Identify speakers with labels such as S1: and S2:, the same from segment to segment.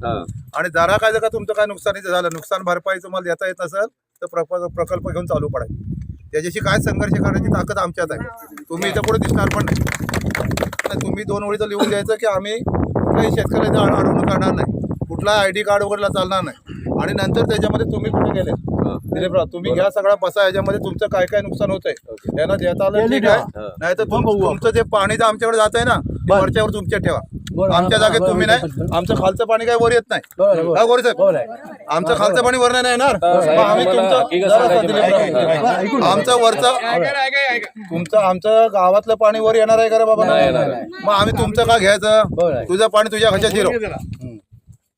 S1: आणि जरा काय जर का तुमचं काय नुकसानीचं झालं नुकसान भरपाई तुम्हाला देता येत नसेल तर प्रकल्प प्रकल्प घेऊन चालू पडायचं त्याच्याशी काय संघर्ष करण्याची ताकद आमच्यात आहे. तुम्ही इथं पुढे दिसणार पण नाही. तुम्ही दोन ओळीचं लिहून द्यायचं की आम्ही कुठल्याही शेतकऱ्याचं अड- अडवणूक करणार नाही. कुठला आय डी कार्ड वगैरे चालणार नाही. आणि नंतर त्याच्यामध्ये तुम्ही कुठे गेले. दिलीपराव तुम्ही घ्या सगळा बसा याच्यामध्ये तुमचं काय काय नुकसान होतंय.
S2: ओके.
S1: त्यांना देता आलं ठीक. आहे. नाही तर तुमचं जे पाणी जे आमच्याकडे जात आहे ना वरच्यावर तुमच्या ठेवा. आमच्या जागेत तुम्ही नाही. आमचं खालचं पाणी काय वर येत नाही. का गोरे साहेब आमचं खालचं पाणी वर नाही येणार? मग आम्ही तुमचं आमचं वरचं तुमचं आमचं गावातलं पाणी वर येणार आहे का रे बाबा. मग आम्ही तुमचं का घ्यायचं? तुझं पाणी तुझ्या घशात जिरो.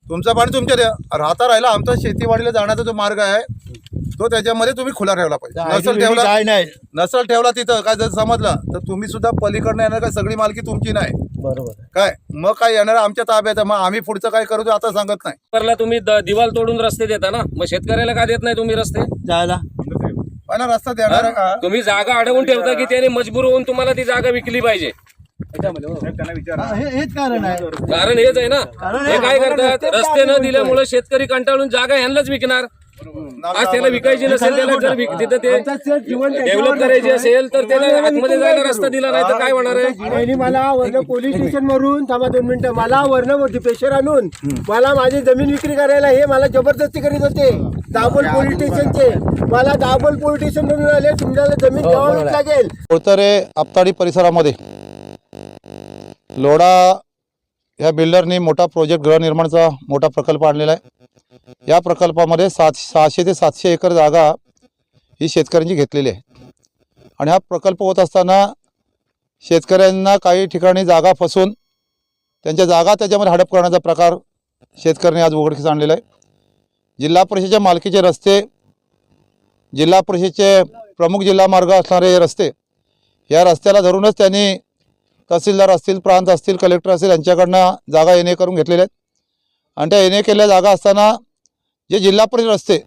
S1: तुमचं पाणी तुमच्या द्या. राहता राहिला आमचा शेतीवाडीला जाण्याचा जो मार्ग आहे तो त्याच्यामध्ये तुम्ही खुला ठेवला पाहिजे. नसल ठेवला
S3: काय नाही.
S1: नसल ठेवला तिथं काय जर समजलं तर तुम्ही सुद्धा पलीकडनं येणार काय सगळी मालकी तुमची नाही.
S3: बरोबर
S1: काय? मग काय येणार? आमच्या ताब्यात आहे. मग आम्ही पुढचं काय करू ते आता सांगत नाही.
S2: परला तुम्ही द- दिवाल तोडून रस्ते देता ना? मग शेतकऱ्याला का देत नाही तुम्ही रस्ते?
S3: जायला.
S1: पण रस्ता देणार का?
S2: तुम्ही जागा अडवून ठेवता की त्याने मजबूर होऊन तुम्हाला ती जागा विकली पाहिजे?
S3: हा, हे- हेच कारण आहे.
S2: कारण हेच आहे ना. हे काय करतात? रस्ते न दिल्यामुळे शेतकरी कंटाळून जागा ह्यांनाच विकणार. आज त्याला विकायची नसेल त्याला जर विक- तिथं ते डेव्हलप करायची असेल तर त्याला आतमध्ये जायला रस्ता दिला नाही तर काय होणार आहे?
S4: त्यांनी मला वर्ण पोलीस स्टेशन वरून थांबा दोन मिनिटं मला वर्ण पेशर आणून मला माझी जमीन विक्री करायला हे मला जबरदस्ती करीत होते. दाबोल पोलीस स्टेशनचे. मला दाबोल पोलीस स्टेशन वरून आले तुमच्याला जमीन द्यावावीच लागेल.
S1: कोळतरे आपताडी परिसरामध्ये लोढा ह्या बिल्डरनी मोठा प्रोजेक्ट गृहनिर्माणचा मोठा प्रकल्प आणलेला आहे. या प्रकल्पामध्ये सात सहाशे ते सातशे एकर जागा ही शेतकऱ्यांची घेतलेली आहे. आणि हा प्रकल्प होत असताना शेतकऱ्यांना काही ठिकाणी जागा फसवून त्यांच्या जागा त्याच्यामध्ये हडप करण्याचा प्रकार शेतकऱ्यांनी आज उघडकीस आणलेला आहे. जिल्हा परिषदेच्या मालकीचे रस्ते जिल्हा परिषदेचे प्रमुख जिल्हा मार्ग असणारे रस्ते या रस्त्याला धरूनच त्यांनी तहसीलदार असतील प्रांत असतील कलेक्टर असतील यांच्याकडनं जागा येणे करून घेतलेल्या आहेत. आणि त्या येणे केलेल्या जागा असताना जे जिल्हा परिषद रस्ते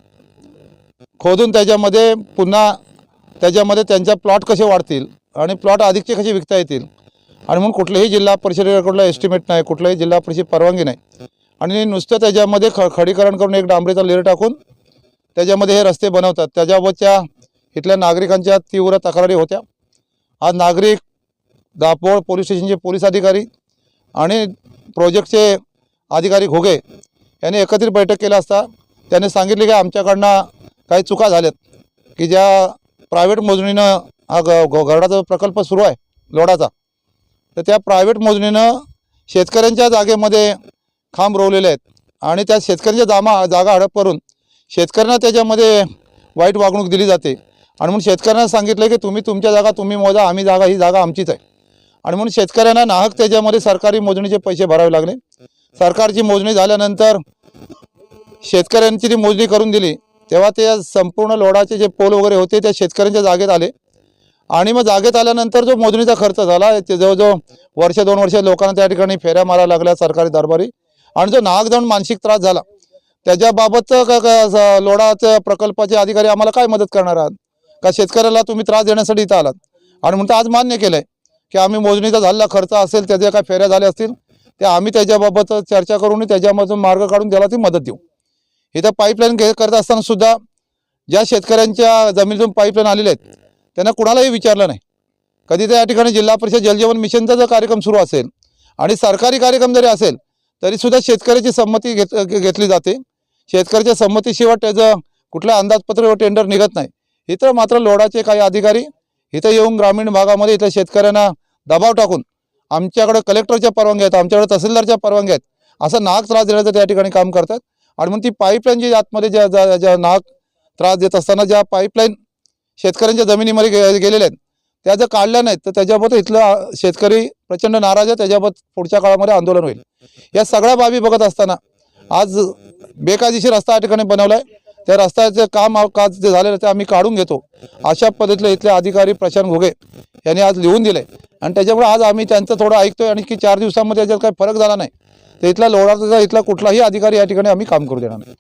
S1: खोदून त्याच्यामध्ये पुन्हा त्याच्यामध्ये त्यांचा प्लॉट कसे वाढतील आणि प्लॉट अधिकचे कसे विकता येतील? आणि म्हणून कुठल्याही जिल्हा परिषदेकडलं एस्टिमेट नाही कुठल्याही जिल्हा परिषद परवानगी नाही. आणि नुसतं त्याच्यामध्ये ख खडीकरण करून एक डांबरीचा लेर टाकून त्याच्यामध्ये हे रस्ते बनवतात. त्याच्याबाबतच्या इथल्या नागरिकांच्या तीव्र तक्रारी होत्या. आज नागरिक दापोळ पोलीस स्टेशनचे पोलीस अधिकारी आणि प्रोजेक्टचे अधिकारी घोगे यांनी एकत्रित बैठक केला असता त्यांनी सांगितले की आमच्याकडनं काही चुका झाल्यात की ज्या प्रायव्हेट मोजणीनं हा ग घरडाचा प्रकल्प सुरू आहे लोडाचा तर त्या प्रायव्हेट मोजणीनं शेतकऱ्यांच्या जागेमध्ये खांब रोवलेले आहेत आणि त्या शेतकऱ्यांच्या जामा जागा हडप करून शेतकऱ्यांना त्याच्यामध्ये वाईट वागणूक दिली जाते. आणि म्हणून शेतकऱ्यांना सांगितलं की तुम्ही तुमच्या जागा तुम्ही मोजा आम्ही जागा ही जागा आमचीच आहे. आणि म्हणून शेतकऱ्यांना नाहक त्याच्यामध्ये सरकारी मोजणीचे पैसे भरावे लागले. सरकारची मोजणी झाल्यानंतर शेतकऱ्यांची ती मोजणी करून दिली तेव्हा ते संपूर्ण लोडाचे जे पोल वगैरे होते त्या शेतकऱ्यांच्या जागेत आले. आणि मग जागेत आल्यानंतर जो मोजणीचा खर्च झाला ते जवळजवळ वर्ष दोन वर्ष लोकांना त्या ठिकाणी फेऱ्या मारायला लागल्या सरकारी दरबारी. आणि जो नाग जाऊन मानसिक त्रास झाला त्याच्याबाबत क- लोडाच्या प्रकल्पाचे अधिकारी आम्हाला काय मदत करणार आहात? का शेतकऱ्याला तुम्ही त्रास देण्यासाठी इथं आलात? आणि म्हणतो आज मान्य केलं आहे की आम्ही मोजणीचा झालेला खर्च असेल त्याच्या काय फेऱ्या झाल्या असतील ते आम्ही त्याच्याबाबत चर्चा करून त्याच्यामधून मार्ग काढून त्याला ती मदत देऊ. इथं पाईपलाईन घे करत असताना सुद्धा ज्या शेतकऱ्यांच्या जमिनीतून पाईपलाईन आलेले आहेत त्यांना कुणालाही विचारलं नाही. कधी त्या ठिकाणी जिल्हा परिषद जलजीवन मिशनचा जर कार्यक्रम सुरू असेल आणि सरकारी कार्यक्रम जरी असेल तरीसुद्धा शेतकऱ्याची संमती घेत घेतली जाते. शेतकऱ्याच्या संमतीशिवाय त्याचं कुठलं अंदाजपत्र टेंडर निघत नाही. इथं मात्र लोडाचे काही अधिकारी इथं येऊन ग्रामीण भागामध्ये इथल्या शेतकऱ्यांना दबाव टाकून आमच्याकडे कलेक्टरच्या परवानग्या आहेत आमच्याकडे तहसीलदारच्या परवानग्या आहेत असं नाग त्रास देण्याचं त्या ठिकाणी काम करतात. आणि म्हणून ती पाईपलाईन जी आतमध्ये ज्या ज्या ज्या नाग त्रास देत असताना ज्या पाईपलाईन शेतकऱ्यांच्या जमिनीमध्ये गे गेलेल्या आहेत त्या जर काढल्या नाहीत तर त्याच्याबद्दल इथलं शेतकरी प्रचंड नाराज आहे त्याच्याबद्दल पुढच्या काळामध्ये आंदोलन होईल. या सगळ्या बाबी बघत असताना आज बेकायदेशीर रस्ता या ठिकाणी बनवला आहे त्या रस्त्याचं काम काज जे झालेलं ते आम्ही काढून घेतो. अशा पद्धतीने इथले अधिकारी प्रशांत घोगे यांनी आज लिहून दिले आणि त्याच्यामुळे आज आम्ही त्यांचं थोडं ऐकतोय आणि की चार दिवसामध्ये याच्यात काही फरक झाला नाही. तर इथला लोणारचा इथला कुठलाही अधिकारी या ठिकाणी आम्ही काम करू देणार नाही.